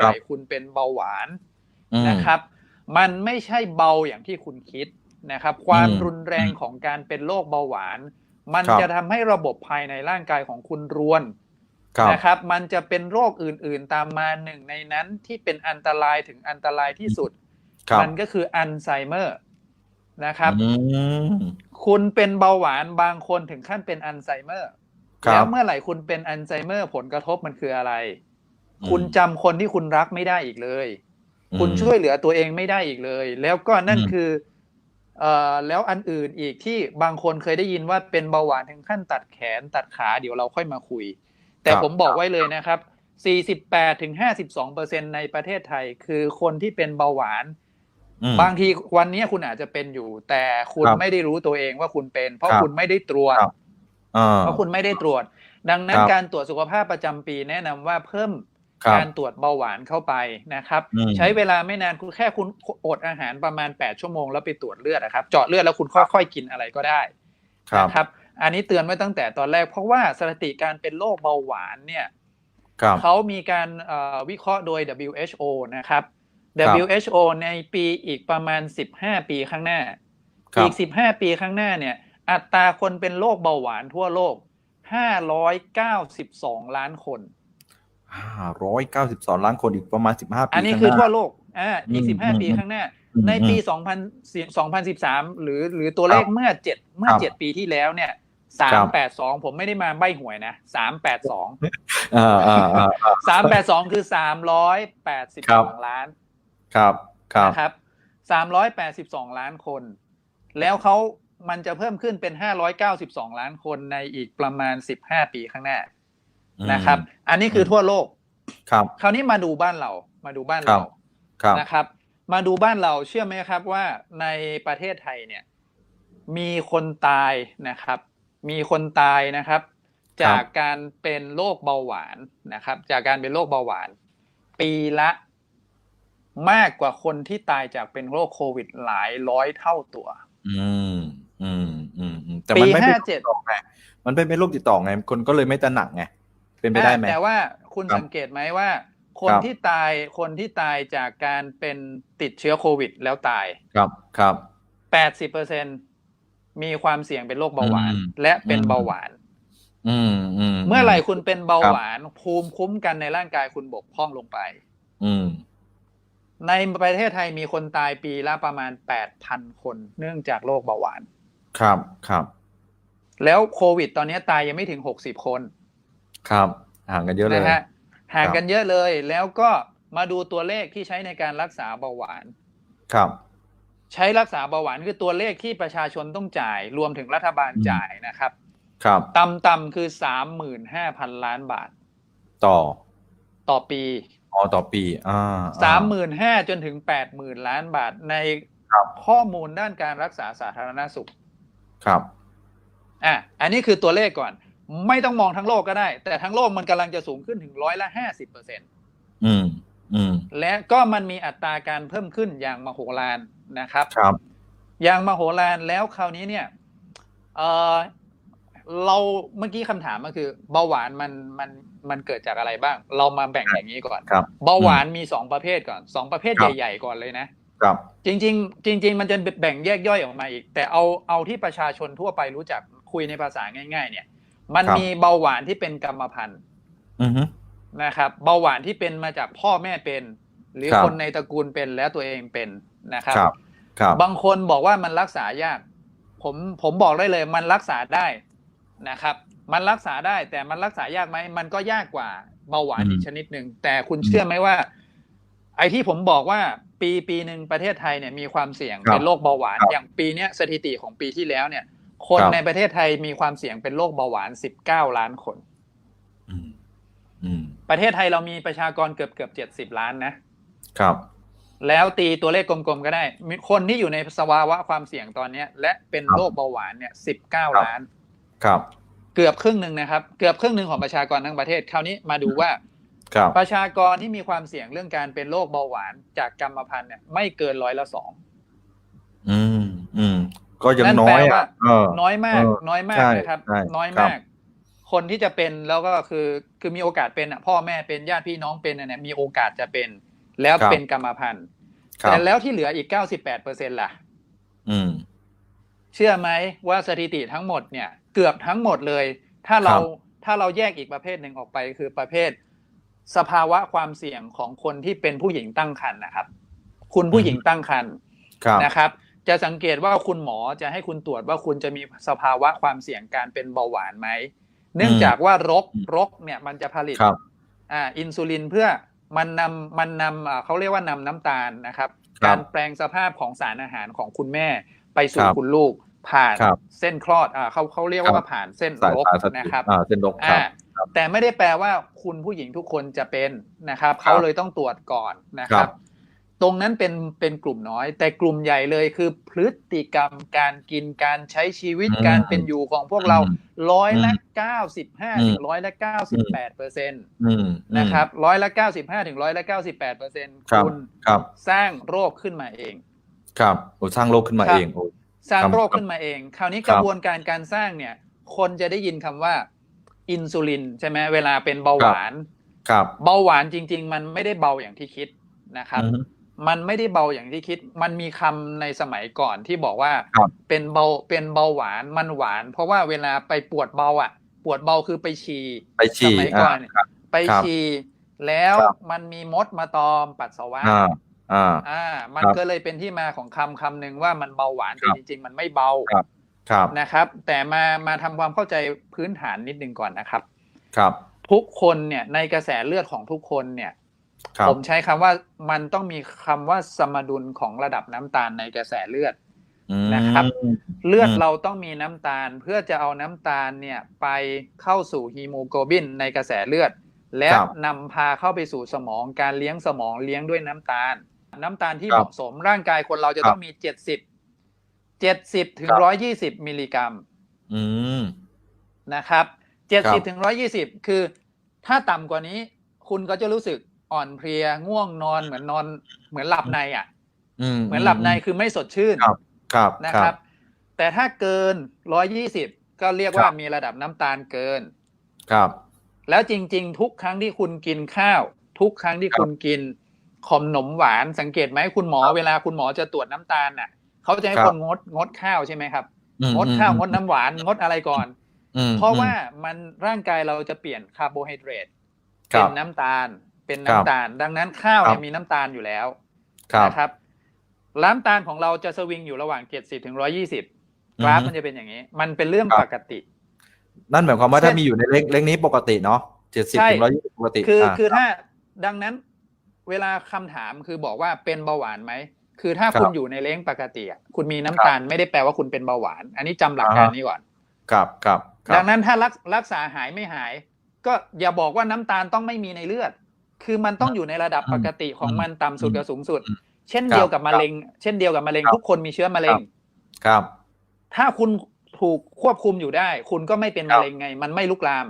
ครัใส่บคุณเป็นเบาหวานอืมนะครับ มันไม่ใช่เบาอย่างที่คุณคิดนะครับ ความอืมรุนแรงอืมของการเป็นโรคเบาหวาน มันครับจะทำให้ระบบภายในร่างกายของคุณรวนครับนะครับ มันจะเป็นโรคอื่น ๆ ตามมาหนึ่งในนั้นที่เป็นอันตรายถึงอันตรายที่สุดครับมันก็คืออัลไซเมอร์นะครับอืมคุณเป็นเบาหวานบางคนถึงขั้นเป็นอัลไซเมอร์ครัแล้บวเมื่อไหร่คุณเป็นอัลไซเมอร์ผลกระทบมันคืออะไรอืม คุณจำคนที่คุณรักไม่ได้อีกเลยอืมคุณช่วยเหลือตัวเองไม่ได้อีกเลย แล้วก็นั่นอืมคือเอ่อแล้วอันอื่นอีกที่บางคนเคยได้ยินว่าเป็นเบาหวานถึงขั้นตัดแขนตัดขาเดี๋ยวเราค่อยมาคุย แต่ผมบอกไว้เลยนะครับ 48ถึง52เปอร์เซ็นในประเทศไทย คือคนที่เป็นเบาหวานอืมบางทีวันนี้คุณอาจจะเป็นอยู่ แต่คุณครับไม่ได้รู้ตัวเองว่าคุณเป็น เพราะครับคุณไม่ได้ตรวจครับอ่าเพราะคุณไม่ได้ตรวจ ดังนั้นครับการตรวจสุขภาพประจำปีแนะนำว่าเพิ่มครับ การตรวจเบาหวานเข้าไปนะครับอืมใช้เวลาไม่นานคุณแค่คุณอดอาหารประมาณ 8 ชั่วโมงแล้วไปตรวจเลือดนะครับ เจาะเลือดแล้วคุณค่อยๆกินอะไรก็ได้ครับนะครับ อันนี้เตือนไว้ตั้งแต่ตอนแรก เพราะว่าสถิติการเป็นโรคเบาหวานเนี่ยครับเขามีการเอ่อวิเคราะห์โดย WHO นะครับครับ WHO ในปีอีกประมาณ 15 ปีข้างหน้าครับอีก 15 ปีข้างหน้าเนี่ย อัตราคนเป็นโรคเบาหวานทั่วโลก 592 ล้านคน ห้าร้อยเก้าสิบสองล้านคนอีกประมาณสิบห้าปีอันนี้ข้างคือหาทั่วโลกอ่าอีกอืม15 ปีอืมข้างหน้าอืมในปีอืม2000 2013 หรือหรือตัวเลขครับเมื่อ 7 เมื่อครับ7ปีที่แล้วเนี่ยครับ382 ผมไม่ได้มาใบหวยนะ 382อ่าอ่าอ่าอ่า382 คือครับ382 ล้าน ครับ ครับนะครับ 382 ล้านคน แล้วเขามันจะเพิ่มขึ้นเป็น 592 ล้านคนในอีกประมาณ 15 ปีข้างหน้า นะครับ อันนี้คือทั่วโลก ครับ คราวนี้มาดูบ้านเรา มาดูบ้านครัเราบครับนะครับ มาดูบ้านเราเชื่อไหมครับว่าในประเทศไทยเนี่ย มีคนตายนะครับ มีคนตายนะครับ จากการเป็นโรคเบาหวานนะครับ จากการเป็นโรคเบาหวาน ปีละมากกว่าคนที่ตายจากเป็นโรคโควิดหลายร้อยเท่าตัว อืม อืม อืมอืมแต่ปีมันไม่เป็นห้าเจ็ดโรคติดต่อไงมันไม่เป็นโรคติดต่อไง คนก็เลยไม่ตระหนักไง เป็นไปได้ไหมอ่าแต่ว่าคุณครับสังเกตไหมว่า คนครับที่ตายคนที่ตายจากการเป็นติดเชื้อโควิดแล้วตายครับครับ80%มีความเสี่ยงเป็นโรคเบาหวานอืมและเป็นอืมเบาหวานอืมอืมเมื่อไหร่คุณเป็นเบาครับหวาน ภูมิคุ้มกันในร่างกายคุณบกพร่องลงไป อืมในประเทศไทยมีคนตายปีละประมาณ8,000คน เนื่องจากโรคเบาหวาน ครับครับ แล้วโควิดตอนนี้ตายยังไม่ถึง60คน ครับห่างกันเยอะเลยนะฮะห่างครับกันเยอะเลย แล้วก็มาดูตัวเลขที่ใช้ในการรักษาเบาหวาน ครับ ใช้รักษาเบาหวานคือตัวเลขที่ประชาชนต้องจ่าย รวมถึงรัฐบาลอืมจ่ายนะครับ ครับต่ำๆคือ35,000ล้านบาท ต่อ ต่อปีอ๋อต่อปีอ่าสามหมื่นห้าจนถึงแปดหมื่นล้านบาทในครับข้อมูลด้านการรักษาสาธารณสุข ครับอะอันนี้คือตัวเลขก่อน ไม่ต้องมองทั้งโลกก็ได้ แต่ทั้งโลกมันกำลังจะสูงขึ้นถึงร้อยละห้าสิบเปอร์เซ็นอืมอืมและก็มันมีอัตราการเพิ่มขึ้นอย่างมโหฬารนะครับ ครับ อย่างมโหฬารแล้วคราวนี้เนี่ยเออเราเมื่อกี้คำถามก็คือเบาหวานมันมันมันเกิดจากอะไรบ้าง เรามาแบ่งอย่างนี้ก่อนครับเบาหวานมีสองประเภทก่อนสองประเภทครับใหญ่ๆก่อนเลยนะครับ จริง ๆ จริง ๆ มันจะแบ่งแยกย่อยออกมาอีก แต่เอาเอาที่ประชาชนทั่วไปรู้จักคุยในภาษาง่าย ๆ เนี่ย มันครับมีเบาหวานที่เป็นกรรมพันธุ์อือฮึนะครับเบาหวานที่เป็นมาจากพ่อแม่เป็น หรือครับคนในตระกูลเป็นแล้วตัวเองเป็นนะครับครับครับ บางคนบอกว่ามันรักษายาก ผมผมบอกได้เลย มันรักษาได้นะครับ มันรักษาได้ แต่มันรักษายากไหมมันก็ยากกว่าเบาหวานอืมอีกชนิดหนึ่งแต่คุณเชื่อไหมว่า ไอ้ที่ผมบอกว่าปีปีหนึ่งประเทศไทยเนี่ยมีความเสี่ยงครับเป็นโรคเบาหวานครับอย่างปีเนี้ยสถิติของปีที่แล้วเนี่ย คนครับในประเทศไทยมีความเสี่ยงเป็นโรคเบาหวาน19ล้านคนอืมอืมประเทศไทยเรามีประชากรเกือบเกือบ70ล้านนะ ครับ แล้วตีตัวเลขกลมๆก็ได้มีคนที่อยู่ในสภาวะความเสี่ยงตอนเนี้ย และเป็นครับโรคเบาหวานเนี่ยครับ19ล้าน ครับ เกือบครึ่งหนึ่งนะครับ เกือบครึ่งหนึ่งของประชากรทั้งประเทศ คราวนี้มาดูว่าครับประชากรที่มีความเสี่ยงเรื่องการเป็นโรคเบาหวานจากกรรมพันธุ์เนี่ยไม่เกินร้อยละสองอืมอืม ก็ยังนั่นน้อแปลยว่าอะเออน้อยมากเออน้อยมากใช่นะครับใช่น้อยครับมาก คนที่จะเป็นแล้วก็คือคือมีโอกาสเป็นอะพ่อแม่เป็นญาติพี่น้องเป็นเนี่ยมีโอกาสจะเป็น แล้วครับเป็นกรรมพันธุ์ครับแต่แล้วที่เหลืออีก98เปอร์เซ็นล่ะ อืม เชื่อไหมว่าสถิติทั้งหมดเนี่ยเกือบทั้งหมดเลย ถ้าเราครับถ้าเราแยกอีกประเภทหนึ่งออกไปคือประเภท สภาวะความเสี่ยงของคนที่เป็นผู้หญิงตั้งครรภ์นะครับ คุณผู้หญิงตั้งครรภ์ครับนะครับ จะสังเกตว่าคุณหมอจะให้คุณตรวจว่าคุณจะมีสภาวะความเสี่ยงการเป็นเบาหวานไหม เนื่องจากว่ารกรกเนี่ยมันจะผลิตครับอ่าอินซูลินเพื่อมันนำมันนำอ่าเขาเรียกว่านำน้ำตาลนะครับครับ การแปลงสภาพของสารอาหารของคุณแม่ไปสู่ครับคุณลูกผ่านครับเส้นคลอดอ่าเขาเขาเรียกครัว่าบผ่านเส้นสายรกตาสตินะครับอ่าเส้นรกครับอ่าแต่ไม่ได้แปลว่าคุณผู้หญิงทุกคนจะเป็นนะครับครับเขาเลยต้องตรวจก่อนนะคครัรับบ ตรงนั้นเป็นเป็นกลุ่มน้อย แต่กลุ่มใหญ่เลยคือพฤติกรรมการกินการใช้ชีวิตอืมการเป็นอยู่ของพวกเราอืมร้อยละอืมเก้าสิบห้าอืมถึงร้อยละเก้าสิบแปดเปอร์เซ็นต์อืมนะครับร้อยละเก้าสิบห้าถึงร้อยละเก้าสิบแปดเปอร์เซ็นต์ครับคุณครับสร้างโรคขึ้นมาเอง ครับโอ้สร้างโลกขึ้นมาครับเองโอ้สร้างครับโรคขึ้นมาเอง คราวนี้คกรับระบวนการการสร้างเนี่ย คนจะได้ยินคำว่า อินซูลินใช่ไหมเวลาเป็นเบาหวาน ครับ เบาหวานจริง ๆ มันไม่ได้เบาอย่างที่คิดนะครับอื มมันไม่ได้เบาอย่างที่คิด มันมีคำในสมัยก่อนที่บอกว่าครับเป็นเบาเป็นเบาหวานมันหวาน เพราะว่าเวลาไปปวดเบาอะ ปวดเบาคือไปฉี่ไปฉี่สมัยก่อนอ่าครับไปครับฉี่แล้วครับมันมีมดมาตอมปัสสาวะอ่าอ่าอ่ามันครับก็เลยเป็นที่มาของคำคำหนึ่งว่ามันเบาหวานคแต่รับจริง ๆ มันไม่เบาครับ ครับนะครับ แต่มามาทำความเข้าใจพื้นฐานนิดนึงก่อนนะครับ ครับ ทุกคนเนี่ยในกระแสเลือดของทุกคนเนี่ยครับ ผมใช้คำว่ามันต้องมีคำว่าสมดุลของระดับน้ำตาลในกระแสเลือดอืมนะครับ เลือดอืมเราต้องมีน้ำตาลเพื่อจะเอาน้ำตาลเนี่ยไปเข้าสู่ฮีโมโกลบินในกระแสเลือด และครับนำพาเข้าไปสู่สมองการเลี้ยงสมองเลี้ยงด้วยน้ำตาล น้ำตาลที่ครับเหมาะสมร่างกายคนเราจะครับต้องมีเจ็ดสิบเจ็ดสิบถึงครับร้อยยี่สิบมิลลิกรัมอืมนะครับเจ็ดครัสิบบถึงร้อยี่สิบคือ ถ้าต่ำกว่านี้คุณก็จะรู้สึก อ่อนเพลียง่วงนอนเหมือนนอน เหมือนหลับในอะอืมเหมือนหลับในคือไม่สดชื่นครับครับนะคครัรับบแต่ถ้าเกินร้อยี่สิบก็เรียกว่าครับมีระดับน้ำตาลเกิน ครับ แล้วจริง ๆ ทุกครั้งที่คุณกินข้าว ทุกครั้งที่ครับคุณกินขนมหวานสังเกตไหมคุณหมอครับเวลาคุณหมอจะตรวจน้ำตาลน่ะเขาจะให้ครับคนงดงดข้าวใช่ไหมครับอืมงดข้าวอืมงดน้ำหวานงดอะไรก่อนอืมเพราะอืมว่ามันร่างกายเราจะเปลี่ยนคาร์โบไฮเดรตครัเป็บนน้ำตาล เป็นครัน้ำบตาล ดังนั้นข้าวเนี่ครัยบมีน้ำตาลอยู่แล้วครับนะครับน้ำตาลของเราจะสวิงอยู่ระหว่าง70ถึง120กราฟอือฮึมันจะเป็นอย่างนี้ มันเป็นเรื่องครับปกติ นั่นหมายความว่าเช่นถ้ามีอยู่ในเลขเลขนี้ปกติเนาะเจ็ดสิบใช่ถึงร้อยยี่สิบปกติคืออ่าคือถ้าดังนั้นเวลาคำถามคือบอกว่าเป็นเบาหวานไหมคือถ้าครับคุณอยู่ในเลงปกติอะคุณมีน้ำตาลไม่ได้แปลว่าคุณเป็นเบาหวาน อันนี้จำหลักการอ่าฮะนี้ก่อนครับครับครับดังนั้นถ้ารักรักษาหายไม่หาย ก็อย่าบอกว่าน้ำตาลต้องไม่มีในเลือด คือมันต้องอยู่ในระดับปกติของมันต่ำสุดกับสูงสุดอืมเช่นครับเดียวกับมะเร็ง เช่นเดียวกับมะเร็งครับทุกคนมีเชื้อมะเร็ง ครับ ถ้าคุณถูกควบคุมอยู่ได้ คุณก็ไม่เป็นครัมะบเร็งไง มันไม่ลุกลาม